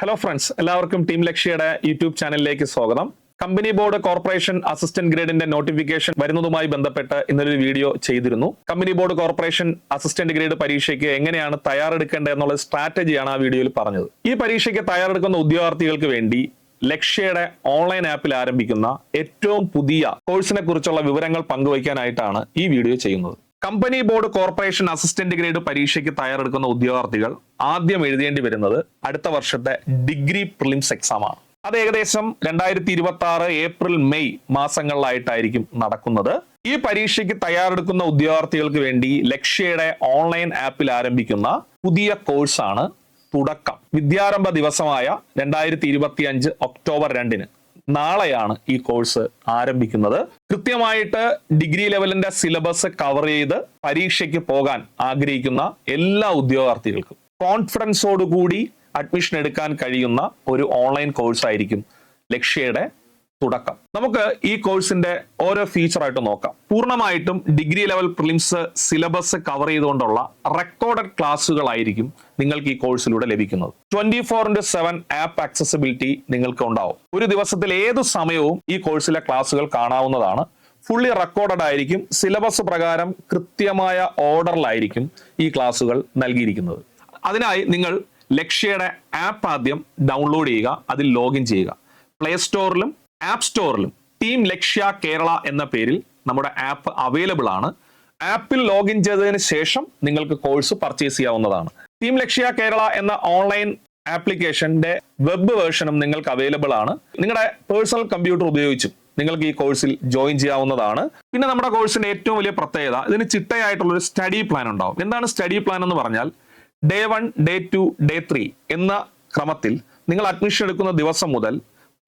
Hello friends എല്ലാവർക്കും team ലക്ഷ്യയുടെ YouTube ചാനലിലേക്ക് സ്വാഗതം. കമ്പനി ബോർഡ് കോർപ്പറേഷൻ അസിസ്റ്റന്റ് ഗ്രേഡിന്റെ നോട്ടിഫിക്കേഷൻ വരുന്നതുമായി ബന്ധപ്പെട്ട് ഇന്നൊരു വീഡിയോ ചെയ്തിരുന്നു. Company board corporation assistant grade പരീക്ഷയ്ക്ക് എങ്ങനെയാണ് തയ്യാറെടുക്കേണ്ടത് എന്നുള്ള സ്ട്രാറ്റജിയാണ് ആ വീഡിയോയിൽ പറഞ്ഞത്. ഈ പരീക്ഷയ്ക്ക് തയ്യാറെടുക്കുന്ന ഉദ്യോഗാർത്ഥികൾക്ക് വേണ്ടി ലക്ഷ്യയുടെ ഓൺലൈൻ ആപ്പിൽ ആരംഭിക്കുന്ന ഏറ്റവും പുതിയ കോഴ്സിനെ കുറിച്ചുള്ള വിവരങ്ങൾ പങ്കുവയ്ക്കാനായിട്ടാണ് ഈ വീഡിയോ ചെയ്യുന്നത്. Company board corporation assistant grade പരീക്ഷയ്ക്ക് തയ്യാറെടുക്കുന്ന ഉദ്യോഗാർത്ഥികൾ ആദ്യം എഴുതേണ്ടി വരുന്നത് അടുത്ത വർഷത്തെ ഡിഗ്രി പ്രിലിംസ് എക്സാം ആണ്. അത് ഏകദേശം രണ്ടായിരത്തി ഇരുപത്തി ആറ് ഏപ്രിൽ മെയ് മാസങ്ങളിലായിട്ടായിരിക്കും നടക്കുന്നത്. ഈ പരീക്ഷയ്ക്ക് തയ്യാറെടുക്കുന്ന ഉദ്യോഗാർത്ഥികൾക്ക് വേണ്ടി ലക്ഷ്യയുടെ ഓൺലൈൻ ആപ്പിൽ ആരംഭിക്കുന്ന പുതിയ കോഴ്സാണ് തുടക്കം. വിദ്യാരംഭ ദിവസമായ രണ്ടായിരത്തി ഇരുപത്തി അഞ്ച് ഒക്ടോബർ രണ്ടിന്. നാളെയാണ് ഈ കോഴ്സ് ആരംഭിക്കുന്നത്. കൃത്യമായിട്ട് ഡിഗ്രി ലെവലിന്റെ സിലബസ് കവർ ചെയ്ത് പരീക്ഷയ്ക്ക് പോകാൻ ആഗ്രഹിക്കുന്ന എല്ലാ ഉദ്യോഗാർത്ഥികൾക്കും കോൺഫിഡൻസോടുകൂടി അഡ്മിഷൻ എടുക്കാൻ കഴിയുന്ന ഒരു ഓൺലൈൻ കോഴ്സ് ആയിരിക്കും ലക്ഷ്യയുടെ തുടക്കം. നമുക്ക് ഈ കോഴ്സിന്റെ ഓരോ ഫീച്ചറായിട്ട് നോക്കാം. പൂർണമായിട്ടും degree level prelims syllabus cover ചെയ്തുകൊണ്ടുള്ള റെക്കോർഡഡ് ക്ലാസ്സുകളായിരിക്കും നിങ്ങൾക്ക് ഈ കോഴ്സിലൂടെ ലഭിക്കുന്നത്. Twenty four into seven app accessibility നിങ്ങൾക്ക് ഉണ്ടാവും. ഒരു ദിവസത്തിൽ ഏത് സമയവും ഈ കോഴ്സിലെ ക്ലാസ്സുകൾ കാണാവുന്നതാണ്. ഫുള്ളി റെക്കോർഡഡ് ആയിരിക്കും. സിലബസ് പ്രകാരം കൃത്യമായ ഓർഡറിലായിരിക്കും ഈ ക്ലാസ്സുകൾ നൽകിയിരിക്കുന്നത്. അതിനായി നിങ്ങൾ ലക്ഷ്യയുടെ ആപ്പ് ആദ്യം ഡൗൺലോഡ് ചെയ്യുക അതിൽ ലോഗിൻ ചെയ്യുക. പ്ലേ സ്റ്റോറിലും ആപ്പ് സ്റ്റോറിലും ടീം ലക്ഷ്യ കേരള എന്ന പേരിൽ നമ്മുടെ ആപ്പ് അവൈലബിൾ ആണ്. ആപ്പിൽ ലോഗിൻ ചെയ്തതിന് ശേഷം നിങ്ങൾക്ക് കോഴ്സ് പർച്ചേസ് ചെയ്യാവുന്നതാണ്. ടീം ലക്ഷ്യ കേരള എന്ന ഓൺലൈൻ ആപ്ലിക്കേഷന്റെ വെബ് വേർഷനും നിങ്ങൾക്ക് അവൈലബിൾ ആണ്. നിങ്ങളുടെ പേഴ്സണൽ കമ്പ്യൂട്ടർ ഉപയോഗിച്ചും നിങ്ങൾക്ക് ഈ കോഴ്സിൽ ജോയിൻ ചെയ്യാവുന്നതാണ്. പിന്നെ നമ്മുടെ കോഴ്സിന്റെ ഏറ്റവും വലിയ പ്രത്യേകത ഇതിന് ചിട്ടയായിട്ടുള്ള ഒരു സ്റ്റഡി പ്ലാൻ ഉണ്ടാവും. എന്താണ് സ്റ്റഡി പ്ലാൻ എന്ന് പറഞ്ഞാൽ day one day two day three എന്ന ക്രമത്തിൽ നിങ്ങൾ അഡ്മിഷൻ എടുക്കുന്ന ദിവസം മുതൽ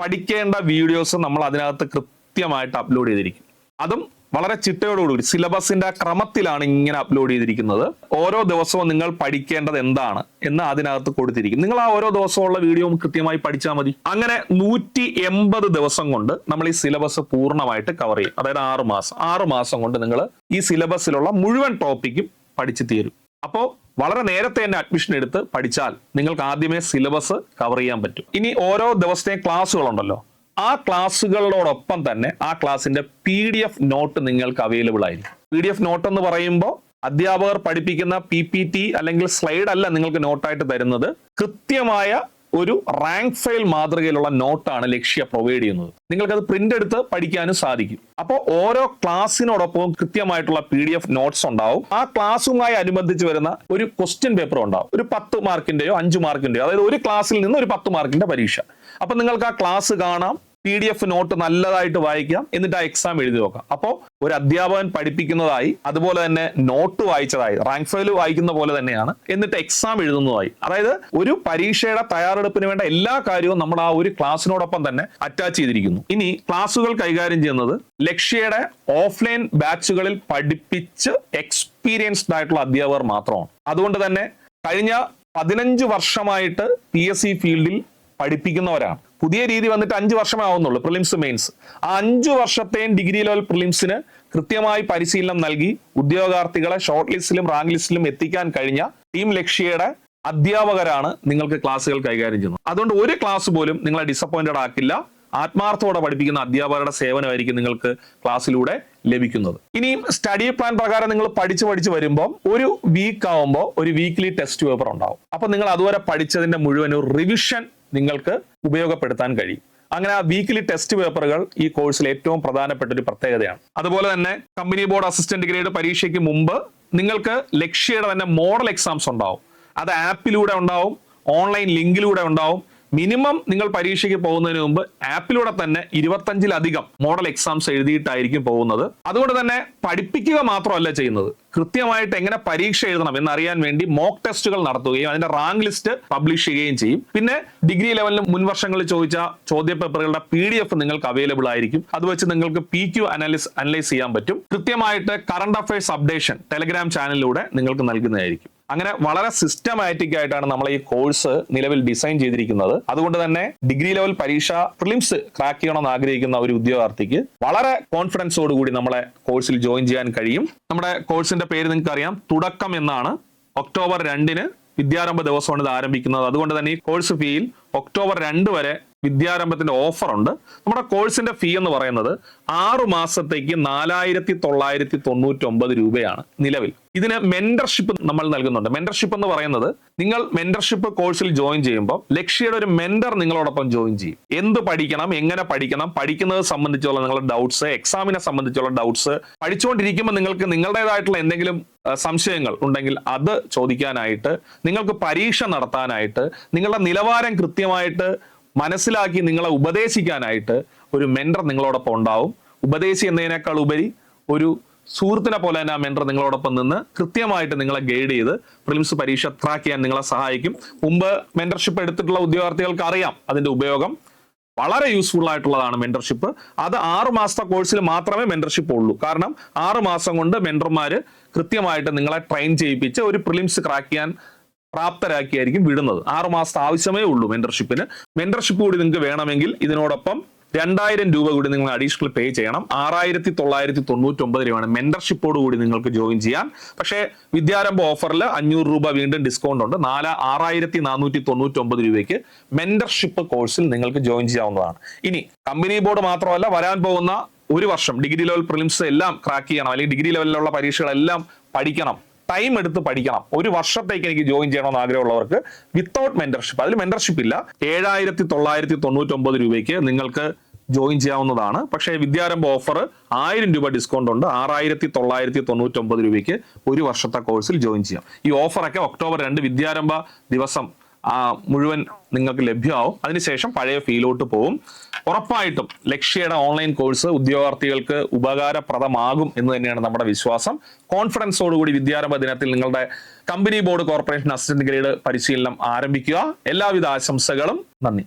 പഠിക്കേണ്ട വീഡിയോസ് നമ്മൾ അതിനകത്ത് കൃത്യമായിട്ട് അപ്ലോഡ് ചെയ്തിരിക്കും. അതും വളരെ ചിട്ടയോടുകൂടി സിലബസിന്റെ ക്രമത്തിലാണ് ഇങ്ങനെ അപ്ലോഡ് ചെയ്തിരിക്കുന്നത്. ഓരോ ദിവസവും നിങ്ങൾ പഠിക്കേണ്ടത് എന്താണ് എന്ന് അതിനകത്ത് കൊടുത്തിരിക്കും. നിങ്ങൾ ആ ഓരോ ദിവസമുള്ള വീഡിയോയും കൃത്യമായി പഠിച്ചാൽ മതി. അങ്ങനെ നൂറ്റി എൺപത് ദിവസം കൊണ്ട് നമ്മൾ ഈ സിലബസ് പൂർണമായിട്ട് കവർ ചെയ്യും. അതായത് ആറ് മാസം. ആറ് മാസം കൊണ്ട് നിങ്ങൾ ഈ സിലബസിലുള്ള മുഴുവൻ ടോപ്പിക്കും പഠിച്ചു തീരും. അപ്പോൾ വളരെ നേരത്തെ തന്നെ അഡ്മിഷൻ എടുത്ത് പഠിച്ചാൽ നിങ്ങൾക്ക് ആദ്യമേ സിലബസ് കവർ ചെയ്യാൻ പറ്റും. ഇനി ഓരോ ദിവസത്തെയും ക്ലാസ്സുകളുണ്ടല്ലോ ആ ക്ലാസ്സുകളോടൊപ്പം തന്നെ ആ ക്ലാസ്സിന്റെ പി ഡി എഫ് നോട്ട് നിങ്ങൾക്ക് അവൈലബിൾ ആയിരിക്കും. പി ഡി എഫ് നോട്ട് എന്ന് പറയുമ്പോൾ അധ്യാപകർ പഠിപ്പിക്കുന്ന പി പി ടി അല്ലെങ്കിൽ സ്ലൈഡ് അല്ല നിങ്ങൾക്ക് നോട്ടായിട്ട് തരുന്നത്. കൃത്യമായ ഒരു റാങ്ക് ഫയൽ മാതൃകയിലുള്ള നോട്ടാണ് ലക്ഷ്യ പ്രൊവൈഡ് ചെയ്യുന്നത്. നിങ്ങൾക്ക് അത് പ്രിന്റ് എടുത്ത് പഠിക്കാനും സാധിക്കും. അപ്പോൾ ഓരോ ക്ലാസ്സിനോടൊപ്പം കൃത്യമായിട്ടുള്ള പി ഡി എഫ് നോട്ട്സ് ഉണ്ടാവും. ആ ക്ലാസ്സുമായി അനുബന്ധിച്ച് വരുന്ന ഒരു ക്വസ്റ്റ്യൻ പേപ്പർ ഉണ്ടാവും. ഒരു പത്ത് മാർക്കിന്റെയോ അഞ്ച് മാർക്കിന്റെയോ അതായത് ഒരു ക്ലാസ്സിൽ നിന്ന് ഒരു പത്ത് മാർക്കിന്റെ പരീക്ഷ. അപ്പൊ നിങ്ങൾക്ക് ആ ക്ലാസ് കാണാം. പി ഡി എഫ് നോട്ട് നല്ലതായിട്ട് വായിക്കാം. എന്നിട്ട് ആ എക്സാം എഴുതി നോക്കാം. അപ്പോൾ ഒരു അധ്യാപകൻ പഠിപ്പിക്കുന്നതായി അതുപോലെ തന്നെ നോട്ട് വായിച്ചതായി റാങ്ക് ഫയൽ വായിക്കുന്ന പോലെ തന്നെയാണ്. എന്നിട്ട് എക്സാം എഴുതുന്നതായി. അതായത് ഒരു പരീക്ഷയുടെ തയ്യാറെടുപ്പിന് വേണ്ട എല്ലാ കാര്യവും നമ്മൾ ആ ഒരു ക്ലാസ്സിനോടൊപ്പം തന്നെ അറ്റാച്ച് ചെയ്തിരിക്കുന്നു. ഇനി ക്ലാസ്സുകൾ കൈകാര്യം ചെയ്യുന്നത് ലക്ഷ്യയുടെ ഓഫ്ലൈൻ ബാച്ചുകളിൽ പഠിപ്പിച്ച് എക്സ്പീരിയൻസ്ഡ് ആയിട്ടുള്ള അധ്യാപകർ മാത്രമാണ്. അതുകൊണ്ട് തന്നെ കഴിഞ്ഞ പതിനഞ്ച് വർഷമായിട്ട് പി എസ് സി ഫീൽഡിൽ പഠിപ്പിക്കുന്നവരാണ്. പുതിയ രീതി വന്നിട്ട് അഞ്ച് വർഷമേ ആവുന്നുള്ളൂ പ്രിലിംസ് മെയിൻസ് ആ അഞ്ചു വർഷത്തെയും ഡിഗ്രി ലെവൽ പ്രിലിംസിന് കൃത്യമായി പരിശീലനം നൽകി ഉദ്യോഗാർത്ഥികളെ ഷോർട്ട് ലിസ്റ്റിലും റാങ്ക് ലിസ്റ്റിലും എത്തിക്കാൻ കഴിഞ്ഞ ടീം ലക്ഷ്യയുടെ അധ്യാപകരാണ് നിങ്ങൾക്ക് ക്ലാസ്സുകൾ കൈകാര്യം ചെയ്യുന്നത്. അതുകൊണ്ട് ഒരു ക്ലാസ് പോലും നിങ്ങളെ ഡിസപ്പോയിന്റഡ് ആക്കില്ല. ആത്മാർത്ഥത്തോടെ പഠിപ്പിക്കുന്ന അധ്യാപകരുടെ സേവനമായിരിക്കും നിങ്ങൾക്ക് ക്ലാസ്സിലൂടെ ലഭിക്കുന്നത്. ഇനിയും സ്റ്റഡി പ്ലാൻ പ്രകാരം നിങ്ങൾ പഠിച്ച് പഠിച്ച് വരുമ്പോൾ ഒരു വീക്ക് ആവുമ്പോൾ ഒരു വീക്ക്ലി ടെസ്റ്റ് പേപ്പർ ഉണ്ടാവും. അപ്പൊ നിങ്ങൾ അതുവരെ പഠിച്ചതിന്റെ മുഴുവൻ ഒരു റിവിഷൻ നിങ്ങൾക്ക് ഉപയോഗപ്പെടുത്താൻ കഴിയും. അങ്ങനെ ആ വീക്കിലി ടെസ്റ്റ് പേപ്പറുകൾ ഈ കോഴ്സിൽ ഏറ്റവും പ്രധാനപ്പെട്ട ഒരു പ്രത്യേകതയാണ്. അതുപോലെ തന്നെ കമ്പനി ബോർഡ് അസിസ്റ്റന്റ് ഗ്രേഡ് പരീക്ഷയ്ക്ക് മുമ്പ് നിങ്ങൾക്ക് ലക്ഷ്യയുടെ തന്നെ മോഡൽ എക്സാംസ് ഉണ്ടാവും. അത് ആപ്പിലൂടെ ഉണ്ടാവും ഓൺലൈൻ ലിങ്കിലൂടെ ഉണ്ടാവും മിനിമം നിങ്ങൾ പരീക്ഷയ്ക്ക് പോകുന്നതിന് മുമ്പ് ആപ്പിലൂടെ തന്നെ ഇരുപത്തഞ്ചിലധികം മോഡൽ എക്സാംസ് എഴുതിയിട്ടായിരിക്കും പോകുന്നത്. അതുകൊണ്ട് തന്നെ പഠിപ്പിക്കുക മാത്രമല്ല ചെയ്യുന്നത്. കൃത്യമായിട്ട് എങ്ങനെ പരീക്ഷ എഴുതണം എന്നറിയാൻ വേണ്ടി മോക്ക് ടെസ്റ്റുകൾ നടത്തുകയും അതിന്റെ റാങ്ക് ലിസ്റ്റ് പബ്ലിഷ് ചെയ്യുകയും ചെയ്യും. പിന്നെ ഡിഗ്രി ലെവലിൽ മുൻവർഷങ്ങളിൽ ചോദിച്ച ചോദ്യ പേപ്പറുകളുടെ പി ഡി എഫ് നിങ്ങൾക്ക് അവൈലബിൾ ആയിരിക്കും. അത് വെച്ച് നിങ്ങൾക്ക് പി ക്യു അനാലിസ് അനലൈസ് ചെയ്യാൻ പറ്റും. കൃത്യമായിട്ട് കറണ്ട് അഫയേഴ്സ് അപ്ഡേഷൻ ടെലഗ്രാം ചാനലിലൂടെ നിങ്ങൾക്ക് നൽകുന്നതായിരിക്കും. അങ്ങനെ വളരെ സിസ്റ്റമാറ്റിക് ആയിട്ടാണ് നമ്മൾ ഈ കോഴ്സ് നിലവിൽ ഡിസൈൻ ചെയ്തിരിക്കുന്നത്. അതുകൊണ്ട് തന്നെ ഡിഗ്രി ലെവൽ പരീക്ഷ പ്രിലിംസ് ക്രാക്ക് ചെയ്യണമെന്ന് ആഗ്രഹിക്കുന്ന ഒരു ഉദ്യോഗാർത്ഥിക്ക് വളരെ കോൺഫിഡൻസോട് കൂടി നമ്മളെ കോഴ്സിൽ ജോയിൻ ചെയ്യാൻ കഴിയും. നമ്മുടെ കോഴ്സിന്റെ പേര് നിങ്ങൾക്ക് അറിയാം തുടക്കം എന്നാണ് ഒക്ടോബർ രണ്ടിന് വിദ്യാരംഭ ദിവസമാണ് ഇത് ആരംഭിക്കുന്നത്. അതുകൊണ്ട് തന്നെ ഈ കോഴ്സ് ഫീയിൽ ഒക്ടോബർ രണ്ട് വരെ വിദ്യാരംഭത്തിന്റെ ഓഫർ ഉണ്ട് നമ്മുടെ കോഴ്സിന്റെ ഫീ എന്ന് പറയുന്നത് ആറു മാസത്തേക്ക് നാലായിരത്തി തൊള്ളായിരത്തി തൊണ്ണൂറ്റി ഒമ്പത് രൂപയാണ് നിലവിൽ. ഇതിന് മെന്റർഷിപ്പ് നമ്മൾ നൽകുന്നുണ്ട്. മെന്റർഷിപ്പ് എന്ന് പറയുന്നത് നിങ്ങൾ മെന്റർഷിപ്പ് കോഴ്സിൽ ജോയിൻ ചെയ്യുമ്പോൾ ലക്ഷ്യയുടെ ഒരു മെന്റർ നിങ്ങളോടൊപ്പം ജോയിൻ ചെയ്യും. എന്ത് പഠിക്കണം എങ്ങനെ പഠിക്കണം പഠിക്കുന്നത് സംബന്ധിച്ചുള്ള നിങ്ങളുടെ ഡൗട്ട്സ് എക്സാമിനെ സംബന്ധിച്ചുള്ള ഡൗട്ട്സ് പഠിച്ചുകൊണ്ടിരിക്കുമ്പോൾ നിങ്ങൾക്ക് നിങ്ങളുടേതായിട്ടുള്ള എന്തെങ്കിലും സംശയങ്ങൾ ഉണ്ടെങ്കിൽ അത് ചോദിക്കാനായിട്ട് നിങ്ങൾക്ക് പരീക്ഷ നടത്താനായിട്ട് നിങ്ങളുടെ നിലവാരം കൃത്യമായിട്ട് മനസ്സിലാക്കി നിങ്ങളെ ഉപദേശിക്കാനായിട്ട് ഒരു മെന്റർ നിങ്ങളോടൊപ്പം ഉണ്ടാവും. ഉപദേശി എന്നതിനേക്കാൾ ഉപരി ഒരു സുഹൃത്തിനെ പോലെ തന്നെ ആ മെന്റർ നിങ്ങളോടൊപ്പം നിന്ന് കൃത്യമായിട്ട് നിങ്ങളെ ഗൈഡ് ചെയ്ത് പ്രിലിംസ് പരീക്ഷ ട്രാക്ക് ചെയ്യാൻ നിങ്ങളെ സഹായിക്കും. മുമ്പ് മെന്റർഷിപ്പ് എടുത്തിട്ടുള്ള ഉദ്യോഗാർത്ഥികൾക്ക് അറിയാം അതിന്റെ ഉപയോഗം. വളരെ യൂസ്ഫുൾ ആയിട്ടുള്ളതാണ് മെന്റർഷിപ്പ് അത് ആറ് മാസത്തെ കോഴ്സിൽ മാത്രമേ മെന്റർഷിപ്പ് ഉള്ളൂ. കാരണം ആറ് മാസം കൊണ്ട് മെന്റർമാർ കൃത്യമായിട്ട് നിങ്ങളെ ട്രെയിൻ ചെയ്യിപ്പിച്ച് ഒരു പ്രിലിംസ് ക്രാക്ക് ചെയ്യാൻ പ്രാപ്തരാക്കിയായിരിക്കും വിടുന്നത്. ആറ് മാസത്തെ ആവശ്യമേ ഉള്ളൂ മെന്റർഷിപ്പിന് മെന്റർഷിപ്പ് കൂടി നിങ്ങൾക്ക് വേണമെങ്കിൽ ഇതിനോടൊപ്പം രണ്ടായിരം രൂപ കൂടി നിങ്ങൾ അഡീഷണൽ പേ ചെയ്യണം. ആറായിരത്തി തൊള്ളായിരത്തി തൊണ്ണൂറ്റി ഒമ്പത് രൂപയാണ് മെന്റർഷിപ്പോട് കൂടി നിങ്ങൾക്ക് ജോയിൻ ചെയ്യാം പക്ഷേ വിദ്യാരംഭ ഓഫറിൽ അഞ്ഞൂറ് രൂപ വീണ്ടും ഡിസ്കൗണ്ട് ഉണ്ട്. നാല് ആറായിരത്തി നാനൂറ്റി തൊണ്ണൂറ്റി ഒമ്പത് രൂപയ്ക്ക് മെന്റർഷിപ്പ് കോഴ്സിൽ നിങ്ങൾക്ക് ജോയിൻ ചെയ്യാവുന്നതാണ്. ഇനി കമ്പനി ബോർഡ് മാത്രമല്ല വരാൻ പോകുന്ന ഒരു വർഷം ഡിഗ്രി ലെവൽ പ്രിലിംസ് എല്ലാം ക്രാക്ക് ചെയ്യണം. അല്ലെങ്കിൽ ഡിഗ്രി ലെവലിലുള്ള പരീക്ഷകളെല്ലാം പഠിക്കണം. ടൈം എടുത്ത് പഠിക്കണം. ഒരു വർഷത്തേക്ക് എനിക്ക് ജോയിൻ ചെയ്യണമെന്ന് ആഗ്രഹമുള്ളവർക്ക് വിത്തൗട്ട് മെന്റർഷിപ്പ് അതിൽ മെന്റർഷിപ്പ് ഇല്ല. ഏഴായിരത്തി തൊള്ളായിരത്തി തൊണ്ണൂറ്റി ഒമ്പത് രൂപയ്ക്ക് നിങ്ങൾക്ക് ജോയിൻ ചെയ്യാവുന്നതാണ്. പക്ഷേ വിദ്യാരംഭ ഓഫർ ആയിരം രൂപ ഡിസ്കൗണ്ട് ഉണ്ട്. ആറായിരത്തി തൊള്ളായിരത്തി തൊണ്ണൂറ്റി ഒമ്പത് രൂപയ്ക്ക് ഒരു വർഷത്തെ കോഴ്സിൽ ജോയിൻ ചെയ്യാം. ഈ ഓഫറൊക്കെ ഒക്ടോബർ രണ്ട് വിദ്യാരംഭ ദിവസം മുഴുവൻ നിങ്ങൾക്ക് ലഭ്യമാവും. അതിനുശേഷം പഴയ ഫീലോട്ട് പോവും. ഉറപ്പായിട്ടും ലക്ഷ്യയുടെ ഓൺലൈൻ കോഴ്സ് ഉദ്യോഗാർത്ഥികൾക്ക് ഉപകാരപ്രദമാകും എന്ന് തന്നെയാണ് നമ്മുടെ വിശ്വാസം. കോൺഫിഡൻസോടുകൂടി വിദ്യാരംഭ ദിനത്തിൽ നിങ്ങളുടെ company board corporation assistant grade പരിശീലനം ആരംഭിക്കുക. എല്ലാവിധ ആശംസകളും. നന്ദി.